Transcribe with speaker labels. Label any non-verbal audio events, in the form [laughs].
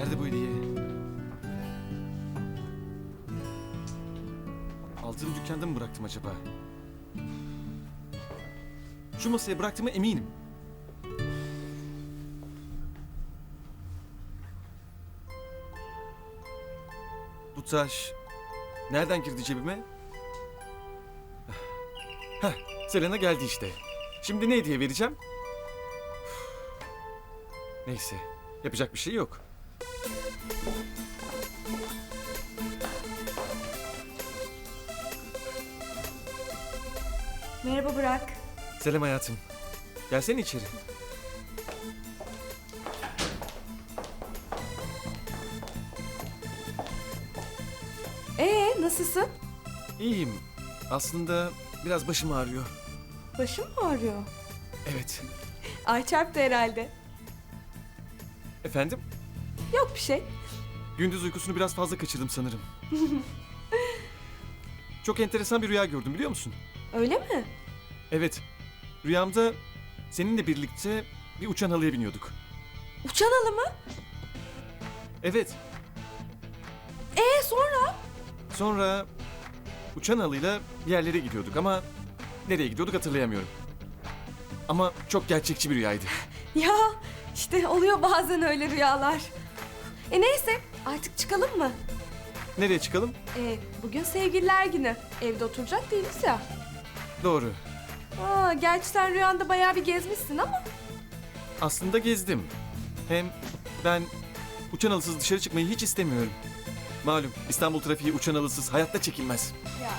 Speaker 1: Nerede bu hediye? Aldığım dükkanda mı bıraktım acaba? Şu masaya bıraktığıma eminim. Bu taş nereden girdi cebime? Heh, Selena geldi işte. Şimdi ne hediye vereceğim? Neyse, yapacak bir şey yok.
Speaker 2: Merhaba Burak.
Speaker 1: Selam hayatım. Gelsene içeri.
Speaker 2: Ee nasılsın?
Speaker 1: İyiyim. Aslında biraz başım ağrıyor.
Speaker 2: Başın mı ağrıyor?
Speaker 1: Evet.
Speaker 2: Ay çarptı herhalde.
Speaker 1: Efendim?
Speaker 2: Yok bir şey.
Speaker 1: Gündüz uykusunu biraz fazla kaçırdım sanırım. [laughs] Çok enteresan bir rüya gördüm biliyor musun?
Speaker 2: Öyle mi?
Speaker 1: Evet. Rüyamda seninle birlikte bir uçan halıya biniyorduk.
Speaker 2: Uçan halı mı?
Speaker 1: Evet.
Speaker 2: Ee sonra?
Speaker 1: Sonra uçan halıyla bir yerlere gidiyorduk ama nereye gidiyorduk hatırlayamıyorum. Ama çok gerçekçi bir rüyaydı. [laughs]
Speaker 2: Ya işte oluyor bazen öyle rüyalar. E neyse artık çıkalım mı?
Speaker 1: Nereye çıkalım?
Speaker 2: E, bugün sevgililer günü. Evde oturacak değiliz ya.
Speaker 1: Doğru.
Speaker 2: Aa, gerçi sen rüyanda bayağı bir gezmişsin ama.
Speaker 1: Aslında gezdim. Hem ben uçan halısız dışarı çıkmayı hiç istemiyorum. Malum İstanbul trafiği uçan halısız hayatta çekilmez.
Speaker 2: Ya